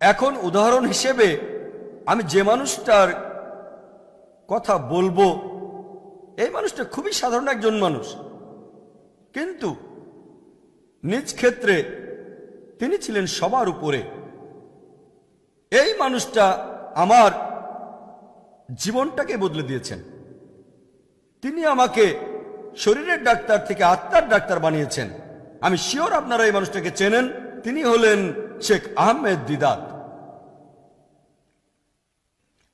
এখন উদাহরণ হিসেবে আমি যে মানুষটার কথা বলব, এই মানুষটা খুবই সাধারণ একজন মানুষ। কিন্তু নিজ ক্ষেত্রে তিনি ছিলেন সবার উপরে। এই মানুষটা আমার জীবনটাকে বদলে দিয়েছেন। তিনি আমাকে শরীরের ডাক্তার থেকে আত্মার ডাক্তার বানিয়েছেন। আমি শিওর আপনারা এই মানুষটাকে চেনেন। তিনি হলেন শেখ আহমেদ দিদাত।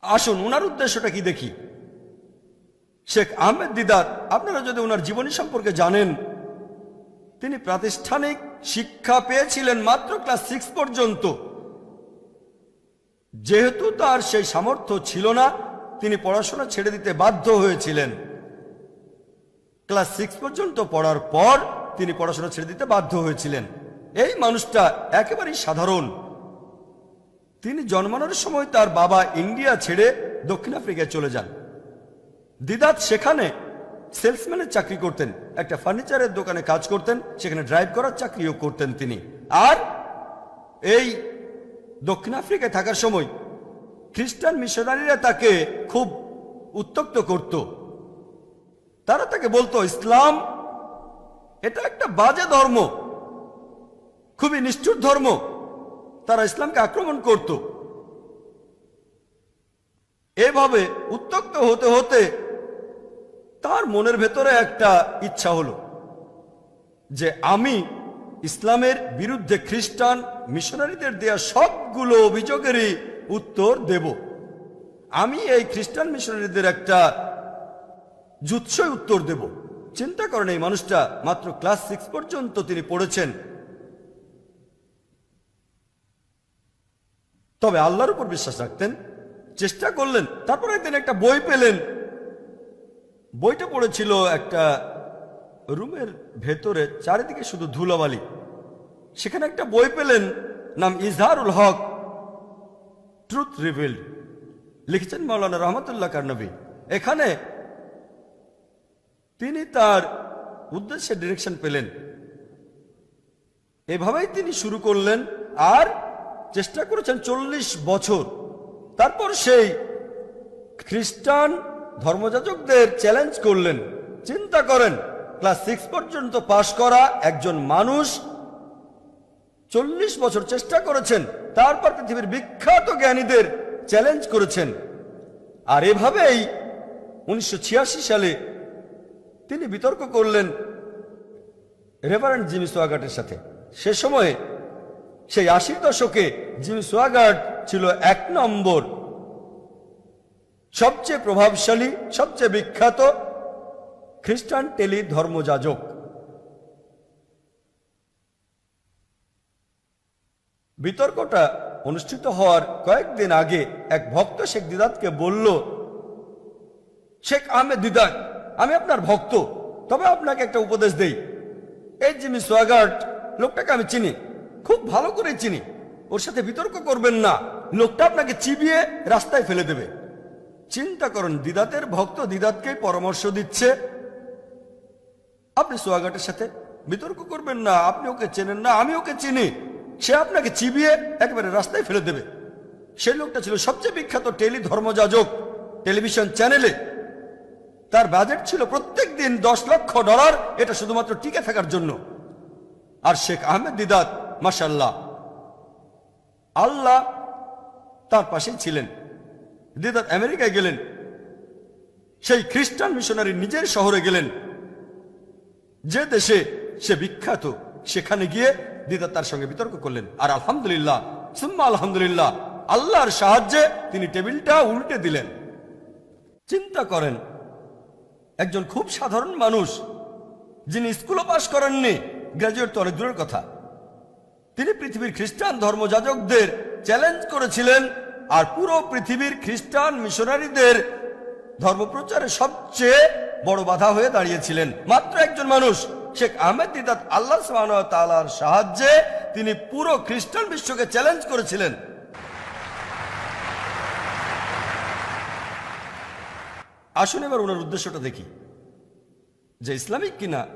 আসুন ওনার উদ্দেশ্যটা কি দেখি? শেখ আহমেদ দিদাত, আপনারা যদি ওনার জীবনী সম্পর্কে জানেন, তিনি প্রাতিষ্ঠানিক শিক্ষা পেয়েছিলেন মাত্র ক্লাস সিক্স পর্যন্ত। যেহেতু তার সেই সামর্থ্য ছিল না তিনি পড়াশোনা ছেড়ে দিতে বাধ্য হয়েছিলেন। ক্লাস সিক্স পর্যন্ত পড়ার পর তিনি পড়াশোনা ছেড়ে দিতে বাধ্য হয়েছিলেন। এই মানুষটা একেবারেই সাধারণ। তিনি জন্মানোর সময় তার বাবা ইন্ডিয়া ছেড়ে দক্ষিণ আফ্রিকায় চলে যান। দিদাত সেখানে সেলসম্যানের চাকরি করতেন, একটা ফার্নিচারের দোকানে কাজ করতেন, সেখানে ড্রাইভ করার চাকরিও করতেন তিনি। আর এই দক্ষিণ আফ্রিকায় থাকার সময় খ্রিস্টান মিশনারিরা তাকে খুব উত্তক্ত করত। তারা তাকে বলতো, ইসলাম, এটা একটা বাজে ধর্ম, খুবই নিষ্ঠুর ধর্ম। তারা ইসলামকে আক্রমণ করত। এভাবে উত্তক্ত হতে হতে তার মনের ভেতরে একটা ইচ্ছা হলো যে আমি ইসলামের বিরুদ্ধে খ্রিস্টান মিশনারিদের দেয়া সবগুলো অভিযোগেরই উত্তর দেব। আমি এই খ্রিস্টান মিশনারিদের একটা জুৎসই উত্তর দেব। চিন্তা করেন এই মানুষটা, মাত্র ক্লাস সিক্স পর্যন্ত তিনি পড়েছেন। তবে আল্লাহর উপর বিশ্বাস রাখতেন, চেষ্টা করলেন, তারপর একদিন একটা বই পেলেন। বইটা পড়েছিল একটা রুমের ভেতরে, চারিদিকে শুধু ধুলাবালি। সেখানে একটা বই পেলেন, নাম ইজহারুল হক। ট্রুথ রিভিল্ড লিখেছেন মৌলানা রহমতুল্লাহ কারনবী। এখানে তিনি তার উদ্দেশ্যে ডিরেকশন পেলেন। এভাবেই তিনি শুরু করলেন আর চেষ্টা করেছেন চল্লিশ বছর। তারপর সেই খ্রিস্টান ধর্মযাজকদের চ্যালেঞ্জ করলেন। চিন্তা করেন ক্লাস সিক্স পর্যন্ত পাশ করা একজন মানুষ চল্লিশ বছর চেষ্টা করেছেন, তারপর পৃথিবীর বিখ্যাত জ্ঞানীদের চ্যালেঞ্জ করেছেন। আর এভাবেই উনিশশো ছিয়াশি সালে তিনি বিতর্ক করলেন রেভারেন্ট জিমি সোয়াগাটের সাথে। সে সময়ে সেই আশির দশকে জিমি সোয়াগার্ড ছিল এক নম্বর। সবচেয়ে প্রভাবশালী, সবচেয়ে বিখ্যাত খ্রিস্টান টেলি ধর্মযাজক বিতর্কটা অনুষ্ঠিত হওয়ার কয়েকদিন আগে এক ভক্ত শেখ দিদাতকে বলল, শেখ আহমেদ দিদাত, আমি আপনার ভক্ত, তবে আপনাকে একটা উপদেশ দেই। এই জিমি সোয়াগার্ট লোকটাকে আমি চিনি, খুব ভালো করে চিনি। ওর সাথে বিতর্ক করবেন না, লোকটা আপনাকে চিবিয়ে রাস্তায় ফেলে দেবে। চিন্তা করুন, দিদাতের ভক্ত দিদাতকে পরামর্শ দিচ্ছে। আপনি সোয়াগাটের সাথে বিতর্ক করবেন না, আপনি ওকে চেনেন না, আমি ওকে চিনি। সে আপনাকে চিবিয়ে একেবারে রাস্তায় ফেলে দেবে। সেই লোকটা ছিল সবচেয়ে বিখ্যাত টেলি ধর্মযাজক, টেলিভিশন চ্যানেলে। তার বাজেট ছিল প্রত্যেক দিন দশ লক্ষ ডলার, এটা শুধুমাত্র টিকে থাকার জন্য। আর শেখ আহমেদ দিদাত মাসাল্লাহ আল্লাহ তার পাশেই ছিলেন। দিদাত আমেরিকায় গেলেন। সেই খ্রিস্টান মিশনারি নিজের শহরে গেলেন। যে দেশে সে বিখ্যাত। সেখানে গিয়ে দিদা তার সঙ্গে বিতর্ক করলেন। আর আলহামদুলিল্লাহ, সুম্মা আলহামদুলিল্লাহ, আল্লাহর সাহায্যে তিনি টেবিলটা উল্টে দিলেন। চিন্তা করেন, একজন খুব সাধারণ মানুষ, যিনি স্কুলও পাশ করেননি, গ্রাজুয়েট তো অনেক দূরের কথা, তিনি পৃথিবীর খ্রিস্টান ধর্মযাজকদের চ্যালেঞ্জ করেছিলেন, আর পুরো পৃথিবীর খ্রিস্টান মিশনারিদের ধর্মপ্রচারে সবচেয়ে বড় বাধা হয়ে দাঁড়িয়েছিলেন। মাত্র একজন মানুষ শেখ আহমেদ দিদাত আল্লাহ ওয়া সাহায্যে তিনি পুরো খ্রিস্টান বিশ্বকে চ্যালেঞ্জ করেছিলেন। আসুন এবার ওনার উদ্দেশ্যটা দেখি। যে ইসলামিক কিনা?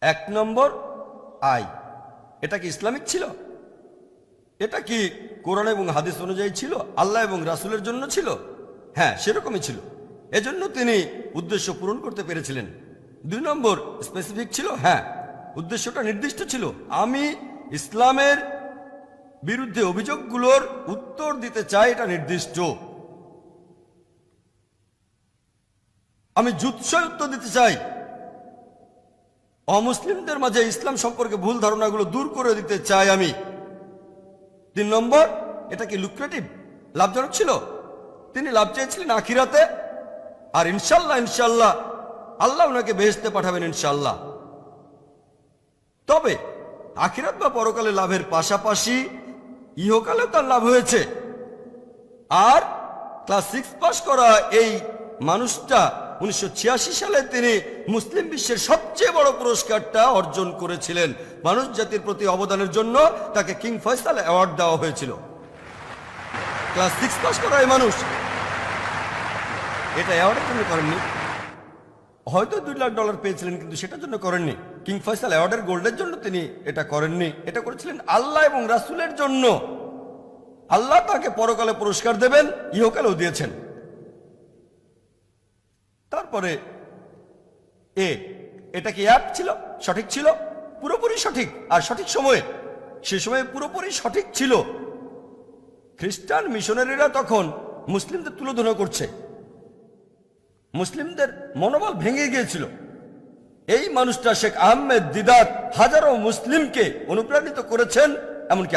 এক নম্বর আই এটা কি ইসলামিক ছিল? এটা কি কোরআন এবং হাদিস অনুযায়ী ছিল? আল্লাহ এবং রাসুলের জন্য ছিল? হ্যাঁ সেরকমই ছিল। এজন্য তিনি উদ্দেশ্য পূরণ করতে পেরেছিলেন। দুই নম্বর স্পেসিফিক ছিল? হ্যাঁ। উদ্দেশ্যটা নির্দিষ্ট ছিল। আমি ইসলামের বিরুদ্ধে অভিযোগগুলোর উত্তর দিতে চাই, এটা নির্দিষ্ট। আমি জুৎসয় উত্তর দিতে চাই। অমুসলিমদের মাঝে ইসলাম সম্পর্কে ভুল ধারণাগুলো দূর করে দিতে চাই আমি। তিন নম্বর, এটা কি লুক্রেটিভ লাভজনক ছিল? তিনি লাভ চেয়েছিলেন আখিরাতে। আর ইনশাল্লাহ ইনশাল্লাহ আল্লাহ ওনাকে বেহেস্তে পাঠাবেন ইনশাল্লাহ তবে আখিরাত বা পরকালে লাভের পাশাপাশি ইহকালেও তার লাভ হয়েছে। আর ক্লাস সিক্স পাস করা এই মানুষটা উনিশশো ছিয়াশি সালে তিনি মুসলিম বিশ্বের সবচেয়ে বড় পুরস্কারটা অর্জন করেছিলেন। মানুষ জাতির প্রতি অবদানের জন্য তাকে কিং ফয়সাল অ্যাওয়ার্ড দেওয়া হয়েছিল। ক্লাস সিক্স পাস করা এই মানুষ। এটা অ্যাওয়ার্ডের জন্য করেননি। হয়তো দুই লাখ ডলার পেয়েছিলেন, কিন্তু সেটার জন্য করেননি। কিং ফয়সাল অ্যাওয়ার্ডের গোল্ডের জন্য তিনি এটা করেননি। এটা করেছিলেন আল্লাহ এবং রাসুলের জন্য। আল্লাহ তাকে পরকালে পুরস্কার দেবেন, ইহকালেও দিয়েছেন। তারপরে, এ, এটা কি অ্যাপ ছিল? সঠিক ছিল? পুরোপুরি সঠিক। আর সঠিক সময়ে, সে সময়ে পুরোপুরি সঠিক ছিল। খ্রিস্টান মিশনারিরা তখন মুসলিমদের তুলোধনা করছে। মুসলিমদের মনোবল ভেঙে গিয়েছিল। এই মানুষটা শেখ আহমেদ দিদাত হাজারো মুসলিমকে অনুপ্রাণিত করেছেন এমনকি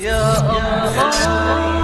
يا الله